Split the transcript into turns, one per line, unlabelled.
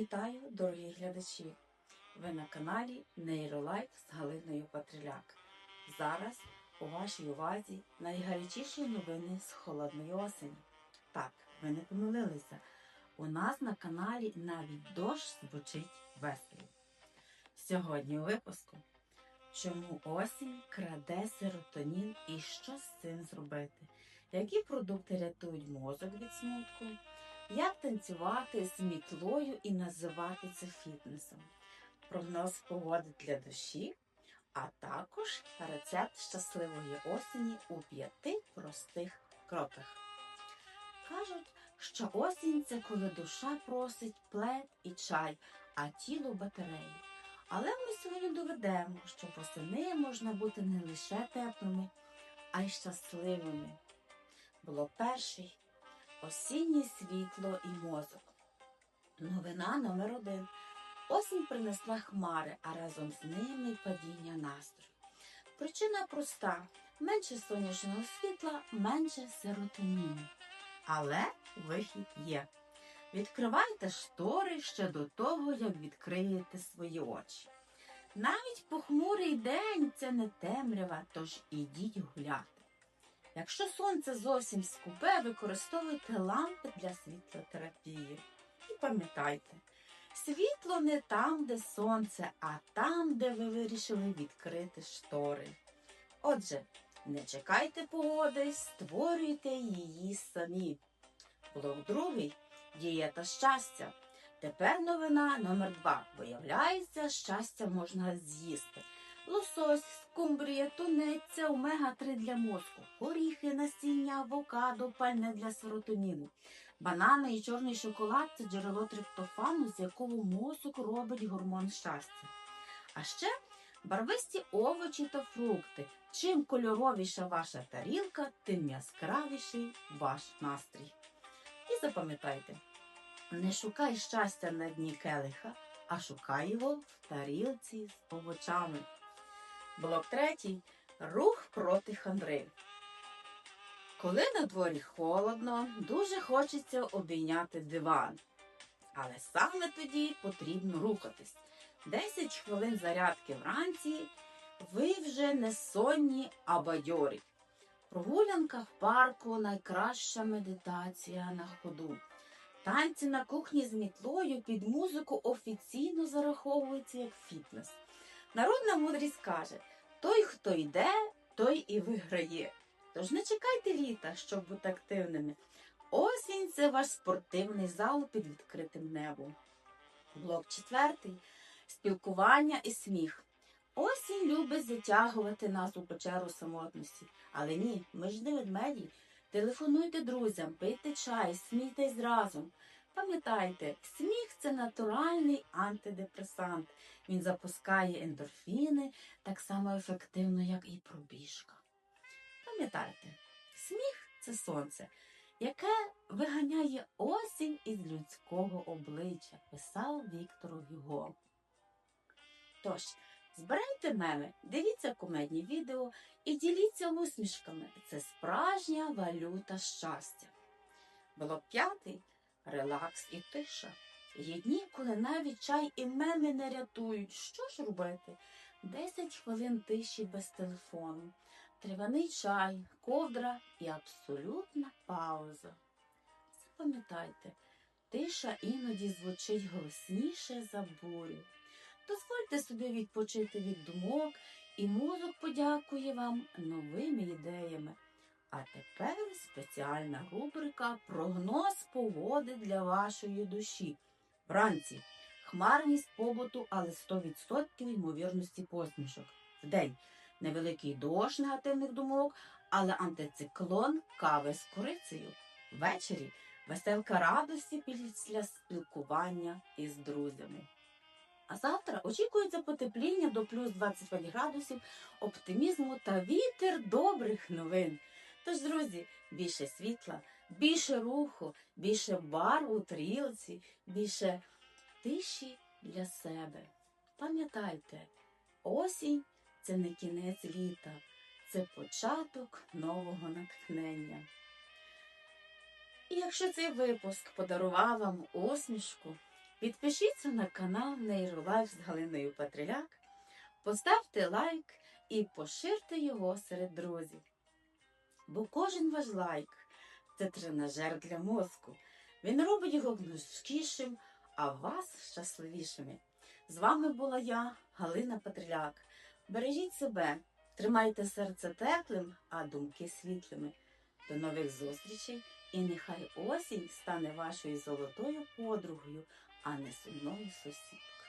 Вітаю, дорогі глядачі! Ви на каналі Нейролайф з Галиною Патриляк. Зараз у вашій увазі найгарячіші новини з холодної осені. Так, ви не помилилися. У нас на каналі навіть дощ звучить весело. Сьогодні у випуску. Чому осінь краде серотонін і що з цим зробити? Які продукти рятують мозок від смутку? Як танцювати з мітлою і називати це фітнесом? Прогноз погоди для душі, а також рецепт щасливої осені у п'яти простих кроках. Кажуть, що осінь це коли душа просить плед і чай, а тіло батареї. Але ми сьогодні доведемо, що восени можна бути не лише теплими, а й щасливими. Було перший осіннє світло і мозок. Новина номер один. Осінь принесла хмари, а разом з ними падіння настрою. Причина проста: менше сонячного світла, менше серотоніну. Але вихід є. Відкривайте штори ще до того, як відкриєте свої очі. Навіть похмурий день це не темрява, тож ідіть гуляти. Якщо сонце зовсім скупе, використовуйте лампи для світлотерапії. І пам'ятайте, світло не там, де сонце, а там, де ви вирішили відкрити штори. Отже, не чекайте погоди, створюйте її самі. Блок другий дієта щастя. Тепер новина номер два. Виявляється, щастя можна з'їсти. Лосось, скумбрія, тунець, омега-3 для мозку, горіхи, насіння, авокадо, пальне для серотоніну. Банани і чорний шоколад це джерело триптофану, з якого мозок робить гормон щастя. А ще барвисті овочі та фрукти. Чим кольоровіша ваша тарілка, тим яскравіший ваш настрій. І запам'ятайте, не шукай щастя на дні келиха, а шукай його в тарілці з овочами. Блок третій. Рух проти хандри. Коли на дворі холодно, дуже хочеться обійняти диван. Але саме тоді потрібно рухатись. 10 хвилин зарядки вранці, ви вже не сонні, а бадьорі. Прогулянка в парку найкраща медитація на ходу. Танці на кухні з мітлою під музику офіційно зараховуються як фітнес. Народна мудрість каже: той, хто йде, той і виграє. Тож не чекайте літа, щоб бути активними. Осінь це ваш спортивний зал під відкритим небом. Блок четвертий спілкування і сміх. Осінь любить затягувати нас у печеру самотності. Але ні, ми ж не ведмеді. Телефонуйте друзям, пийте чай, смійтесь разом. Пам'ятайте, сміх це натуральний антидепресант. Він запускає ендорфіни так само ефективно, як і пробіжка. Пам'ятайте, сміх це сонце, яке виганяє осінь із людського обличчя, писав Віктор Гюго. Тож, збирайте меми, дивіться кумедні відео і діліться усмішками. Це справжня валюта щастя. Було п'ятий релакс і тиша. Є дні, коли навіть чай і меми не рятують. Що ж робити? 10 хвилин тиші без телефону, триваний чай, ковдра і абсолютна пауза. Запам'ятайте, тиша іноді звучить голосніше за бурю. Дозвольте собі відпочити від думок, і мозок подякує вам новими ідеями. А тепер спеціальна рубрика Прогноз погоди для вашої душі. Вранці хмарність побуту, але 100% ймовірності посмішок. Вдень невеликий дощ негативних думок, але антициклон кави з корицею. Ввечері веселка радості після спілкування із друзями. А завтра очікується потепління до плюс 25 градусів, оптимізму та вітер добрих новин. Тож, друзі, більше світла, більше руху, більше барв у трілці, більше тиші для себе. Пам'ятайте, осінь це не кінець літа, це початок нового натхнення. І якщо цей випуск подарував вам усмішку, Підпишіться на канал Нейролайф з Галиною Патриляк, поставте лайк і поширте його серед друзів. Бо кожен ваш лайк це тренажер для мозку. Він робить його гнучкішим, а вас щасливішими. З вами була я, Галина Патриляк. Бережіть себе, тримайте серце теплим, а думки світлими. До нових зустрічей і нехай осінь стане вашою золотою подругою, а не сумною сусідкою.